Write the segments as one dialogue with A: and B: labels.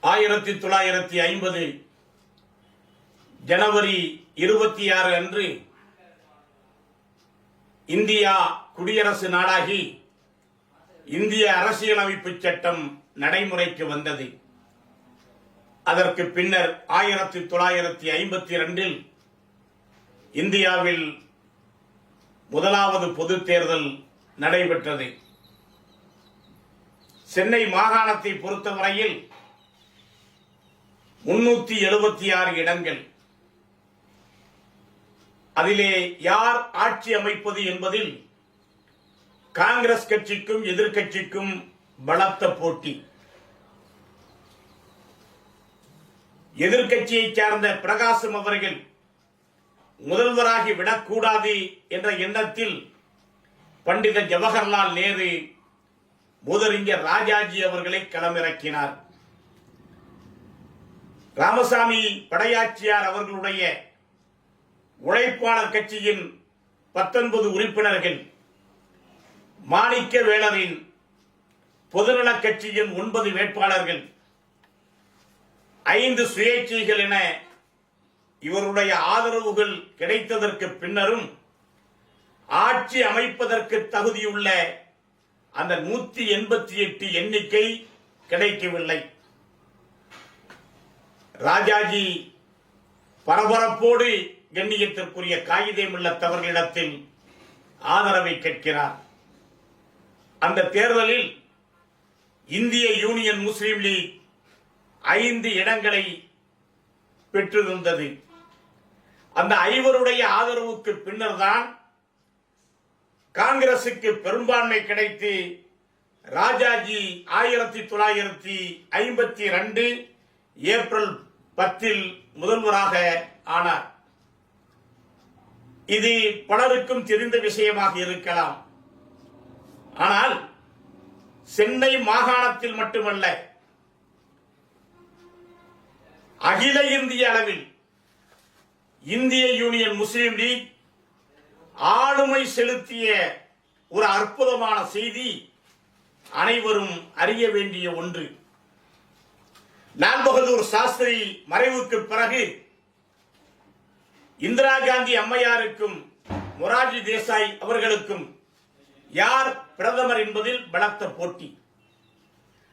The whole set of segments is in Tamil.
A: ஆயிரத்தி தொள்ளாயிரத்தி ஐம்பது ஜனவரி இருபத்தி ஆறு அன்று இந்தியா குடியரசு நாடாகி இந்திய அரசியலமைப்பு சட்டம் நடைமுறைக்கு வந்தது. அதற்கு பின்னர் ஆயிரத்தி தொள்ளாயிரத்தி ஐம்பத்தி இரண்டில் இந்தியாவில் முதலாவது பொதுத் தேர்தல் நடைபெற்றது. சென்னை மாகாணத்தை பொறுத்தவரையில் முன்னூத்தி எழுபத்தி ஆறு இடங்கள். அதிலே யார் ஆட்சி அமைப்பது என்பதில் காங்கிரஸ் கட்சிக்கும் எதிர்க்கட்சிக்கும் பலத்த போட்டி. எதிர்கட்சியை சார்ந்த பிரகாசம் அவர்கள் முதல்வராகி விடக்கூடாது என்ற எண்ணத்தில் பண்டித ஜவஹர்லால் நேரு மூதறிஞர் ராஜாஜி அவர்களை களமிறக்கினார். ராமசாமி படையாச்சியார் அவர்களுடைய உழைப்பாளர் கட்சியின் பத்தொன்பது உறுப்பினர்கள் மாணிக்க வேளரின் பொதுநலக் கட்சியின் ஒன்பது வேட்பாளர்கள் ஐந்து சுயேட்சைகள் என இவருடைய ஆதரவுகள் கிடைத்ததற்கு பின்னரும் ஆட்சி அமைப்பதற்கு தகுதியுள்ள அந்த நூத்தி எண்பத்தி எட்டு எண்ணிக்கை கிடைக்கவில்லை. ராஜாஜி பரபரப்போடு கண்ணியத்திற்குரிய காகிதம் இல்லத்தவர்களிடத்தில் ஆதரவை கேட்கிறார். அந்த தேர்தலில் இந்திய யூனியன் முஸ்லீம் லீக் ஐந்து இடங்களை பெற்றிருந்தது. அந்த ஐவருடைய ஆதரவுக்கு பின்னர்தான் காங்கிரசுக்கு பெரும்பான்மை கிடைத்து ராஜாஜி ஆயிரத்தி தொள்ளாயிரத்தி ஐம்பத்தி ரெண்டு ஏப்ரல் பத்தில் முதல்வராக ஆனார். இது பலருக்கும் தெரிந்த விஷயமாக இருக்கலாம். ஆனால் சென்னை மாகாணத்தில் மட்டுமல்ல அகில இந்திய அளவில் இந்திய யூனியன் முஸ்லீம் லீக் ஆளுமை செலுத்திய ஒரு அற்புதமான செய்தி அனைவரும் அறிய வேண்டிய ஒன்று. நான்பகதூர் சாஸ்திரி மறைவுக்கு பிறகு இந்திரா காந்தி அம்மையாருக்கும் மொராஜி தேசாய் அவர்களுக்கும் யார் பிரதமர் என்பதில் பலத்த போட்டி.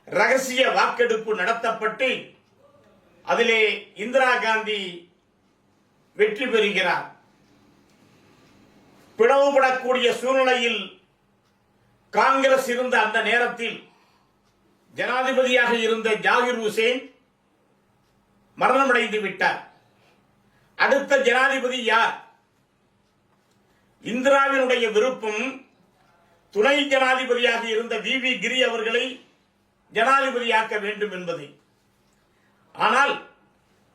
A: ரகசிய வாக்கெடுப்பு நடத்தப்பட்டு அதிலே இந்திரா காந்தி வெற்றி பெறுகிறார். பிளவுபடக்கூடிய சூழ்நிலையில் காங்கிரஸ் இருந்த அந்த நேரத்தில் ஜனாதிபதியாக இருந்த ஜாகிர் ஹுசேன் மரணமடைந்து விட்டார். அடுத்த ஜனாதிபதி யார்? இந்திராவினுடைய விருப்பம் துணை ஜனாதிபதியாக இருந்த வி வி கிரி அவர்களை ஜனாதிபதியாக்க வேண்டும் என்பது. ஆனால்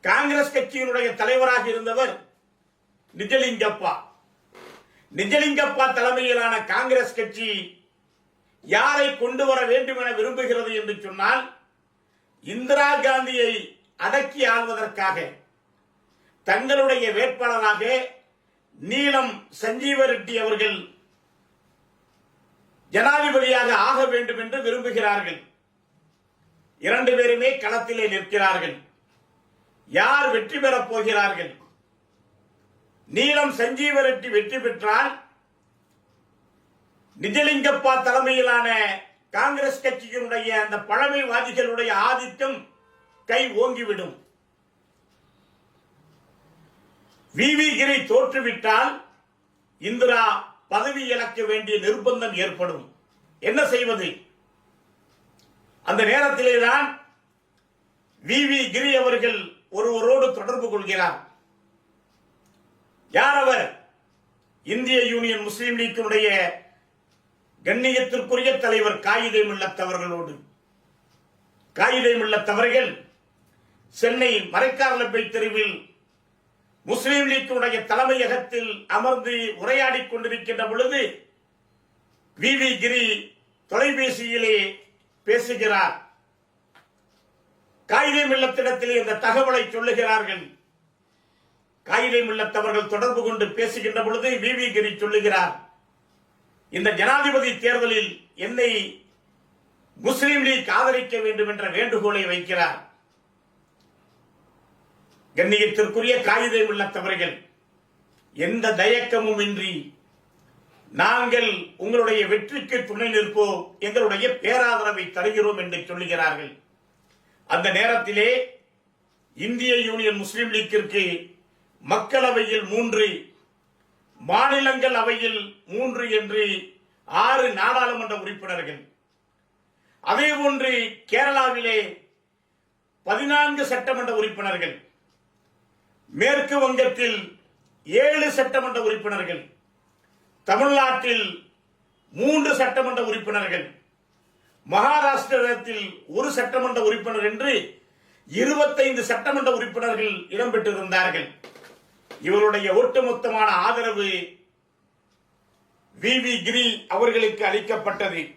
A: காங்கிரஸ் கட்சியினுடைய தலைவராக இருந்தவர் நிஜலிங்கப்பா. நிஜலிங்கப்பா தலைமையிலான காங்கிரஸ் கட்சி யாரை கொண்டு வர வேண்டும் என விரும்புகிறது என்று சொன்னால் இந்திரா காந்தியை அடக்கி ஆள்வதற்காக தங்களுடைய வேட்பாளராக நீலம் சஞ்சீவ ரெட்டி அவர்கள் ஜனாதிபதியாக ஆக வேண்டும் என்று விரும்புகிறார்கள். இரண்டு பேருமே களத்திலே நிற்கிறார்கள். யார் வெற்றி பெறப் போகிறார்கள்? நீலம் சஞ்சீவ ரெட்டி வெற்றி பெற்றால் நிஜலிங்கப்பா தலைமையிலான காங்கிரஸ் கட்சியினுடைய அந்த பழமைவாதிகளுடைய ஆதிக்கம் கை ஓங்கிவிடும். வி. வி. கிரி தோற்றுவிட்டால் இந்திரா பதவி இழக்க வேண்டிய நிர்பந்தம் ஏற்படும். என்ன செய்வது? அந்த நேரத்திலேதான் வி. வி. கிரி அவர்கள் ஒருவரோடு தொடர்பு கொள்கிறார். யார் அவர் இந்திய யூனியன் முஸ்லீம் லீக்கினுடைய கண்ணியத்திற்குரிய தலைவர் காயிதே மில்லத்தவர்களோடு காயிதே மில்லத்தவர்கள் சென்னை மறைக்காரலப்பை தெருவில் முஸ்லீம் லீக்கினுடைய தலைமையகத்தில் அமர்ந்து உரையாடிக் கொண்டிருக்கின்ற பொழுது வி. வி. கிரி தொலைபேசியிலே பேசுகிறார். காயிதே மில்லத்திடத்திலே இந்த தகவலை சொல்லுகிறார்கள். காயிதே உள்ளத்தவர்கள் தொடர்பு கொண்டு பேசுகின்ற பொழுது வி. வி. கிரி சொல்லுகிறார் இந்த ஜனாதிபதி தேர்தலில் என்னை முஸ்லீம் லீக் ஆதரிக்க வேண்டும் என்ற வேண்டுகோளை வைக்கிறார். கண்ணியத்திற்குரிய காகிதை உள்ளத்தவர்கள் எந்த தயக்கமும் இன்றி நாங்கள் உங்களுடைய வெற்றிக்கு துணை நிற்போம் எங்களுடைய பேராதரவை தருகிறோம் என்று சொல்லுகிறார்கள். அந்த நேரத்திலே இந்திய யூனியன் முஸ்லீம் லீக்கிற்கு மக்களவையில் மூன்று மாநிலங்கள் அவையில் மூன்று என்று ஆறு நாடாளுமன்ற உறுப்பினர்கள். அதே போன்று கேரளாவிலே பதினான்கு சட்டமன்ற உறுப்பினர்கள். மேற்கு வங்கத்தில் ஏழு சட்டமன்ற உறுப்பினர்கள். தமிழ்நாட்டில் மூன்று சட்டமன்ற உறுப்பினர்கள். மகாராஷ்டிரத்தில் ஒரு சட்டமன்ற உறுப்பினர் என்று இருபத்தைந்து சட்டமன்ற உறுப்பினர்கள் இடம்பெற்றிருந்தார்கள். இவருடைய ஒட்டுமொத்தமான ஆதரவு வி வி கிரி அவர்களுக்கு அளிக்கப்பட்டது.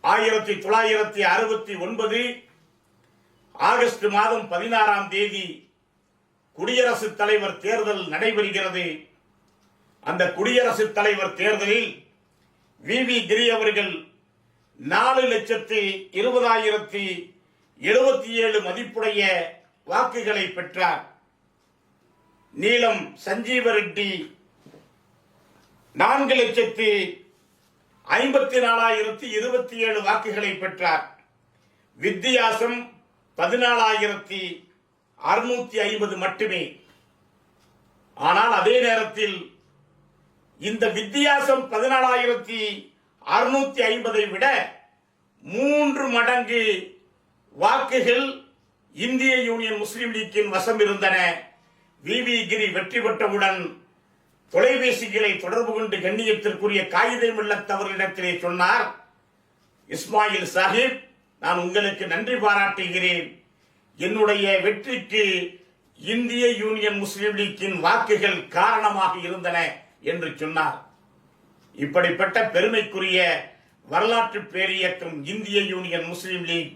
A: ஆயிரத்தி தொள்ளாயிரத்தி அறுபத்தி ஒன்பது ஆகஸ்ட் மாதம் பதினாறாம் தேதி குடியரசுத் தலைவர் தேர்தல் நடைபெறுகிறது. அந்த குடியரசுத் தலைவர் தேர்தலில் வி வி கிரி அவர்கள் நாலு லட்சத்தி இருபதாயிரத்தி எழுபத்தி ஏழு மதிப்புடைய வாக்குகளை பெற்றார். நீலம் சஞ்சீவ ரெட்டி நான்கு லட்சத்தி ஐம்பத்தி நாலாயிரத்தி இருபத்தி ஏழு வாக்குகளை பெற்றார். வித்தியாசம் பதினாலாயிரத்தி அறுநூத்தி ஐம்பது மட்டுமே. ஆனால் அதே நேரத்தில் இந்த வித்தியாசம் பதினாலாயிரத்தி அறுநூத்தி ஐம்பதை விட மூன்று மடங்கு வாக்குகள் இந்திய யூனியன் முஸ்லீம் லீக்கின் வசம் இருந்தன. வி வி கிரி வெற்றி பெற்றவுடன் தொலைபேசிகளை தொடர்பு கொண்டு கண்ணியத்திற்குரிய காகிதம் இல்லத்தவர்களிடத்திலே சொன்னார் இஸ்மாயில் சாஹிப் நான் உங்களுக்கு நன்றி பாராட்டுகிறேன். என்னுடைய வெற்றிக்கு இந்திய யூனியன் முஸ்லீம் லீக்கின் வாக்குகள் காரணமாக இருந்தன என்று சொன்னார். இப்படிப்பட்ட பெருமைக்குரிய வரலாற்று பேரியக்கம் இந்திய யூனியன் முஸ்லீம் லீக்